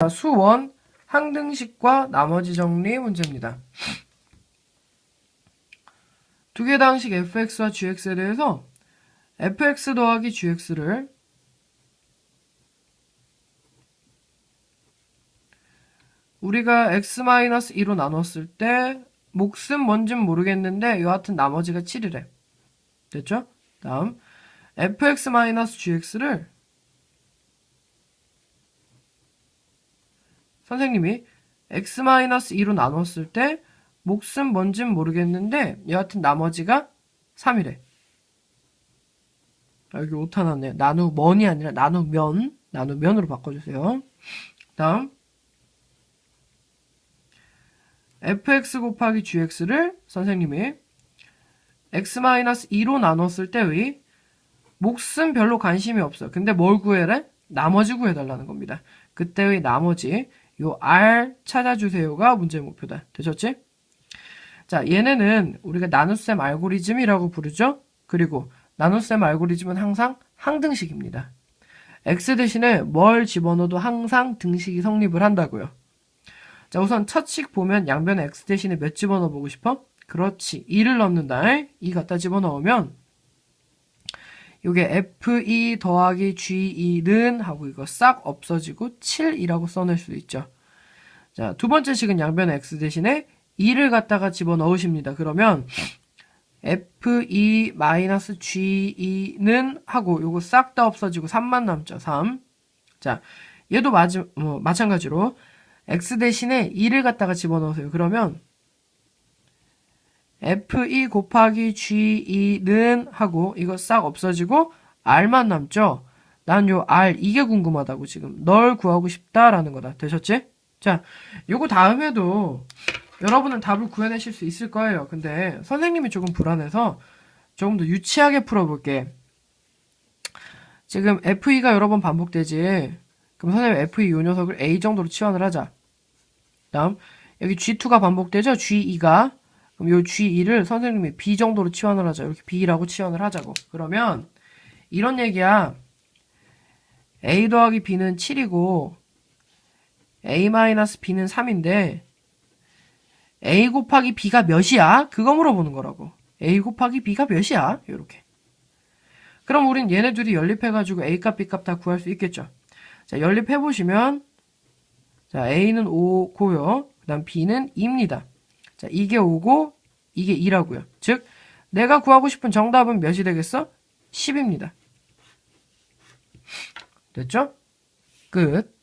자, 수원 항등식과 나머지 정리 문제입니다. 두 개 당식 fx와 gx에 대해서 fx 더하기 gx를 우리가 x-2로 나눴을 때 몫은 뭔진 모르겠는데 여하튼 나머지가 7이래. 됐죠? 다음 fx-gx를 선생님이 x-2로 나눴을 때 몫은 뭔진 모르겠는데 여하튼 나머지가 3이래. 아, 여기 오타 났네. 나누면이 아니라 나누 면, 나누 면으로 바꿔주세요. 다음 fx 곱하기 gx를 선생님이 x-2로 나눴을 때의 몫은 별로 관심이 없어. 근데 뭘 구해래? 나머지 구해달라는 겁니다. 그때의 나머지 요 R 찾아주세요가 문제 목표다. 되셨지? 자, 얘네는 우리가 나눗셈 알고리즘이라고 부르죠? 그리고 나눗셈 알고리즘은 항상 항등식입니다. x 대신에 뭘 집어넣어도 항상 등식이 성립을 한다고요. 자, 우선 첫식 보면 양변에 x 대신에 몇 집어넣어 보고 싶어? 그렇지. 2를 넣는다. 2 갖다 집어넣으면 요게 F2 더하기 G2는 하고 이거 싹 없어지고 7이라고 써낼 수 있죠. 자, 두 번째 식은 양변에 x 대신에 2를 갖다가 집어넣으십니다. 그러면 F2-G2는 하고 요거 싹 다 없어지고 3만 남죠. 3. 자, 얘도 마지, 어, 마찬가지로 x 대신에 2를 갖다가 집어넣으세요. 그러면 F2 곱하기 G2는 하고 이거 싹 없어지고 R만 남죠? 난 요 R 이게 궁금하다고 지금 널 구하고 싶다라는 거다. 되셨지? 자, 요거 다음에도 여러분은 답을 구해내실 수 있을 거예요. 근데 선생님이 조금 불안해서 조금 더 유치하게 풀어볼게. 지금 F2가 여러 번 반복되지. 그럼 선생님 F2 요 녀석을 A 정도로 치환을 하자. 다음 여기 G2가 반복되죠? G2가 그럼 요 G2를 선생님이 B 정도로 치환을 하자. 이렇게 B라고 치환을 하자고. 그러면 이런 얘기야. A 더하기 B는 7이고 A-B는 3인데 A 곱하기 B가 몇이야? 그거 물어보는 거라고. A 곱하기 B가 몇이야? 이렇게. 그럼 우린 얘네 둘이 연립해가지고 A 값, B 값 다 구할 수 있겠죠. 자, 연립해보시면 자, A는 5고요. 그 다음 B는 2입니다. 자, 이게 5고 이게 2라고요. 즉, 내가 구하고 싶은 정답은 몇이 되겠어? 10입니다. 됐죠? 끝.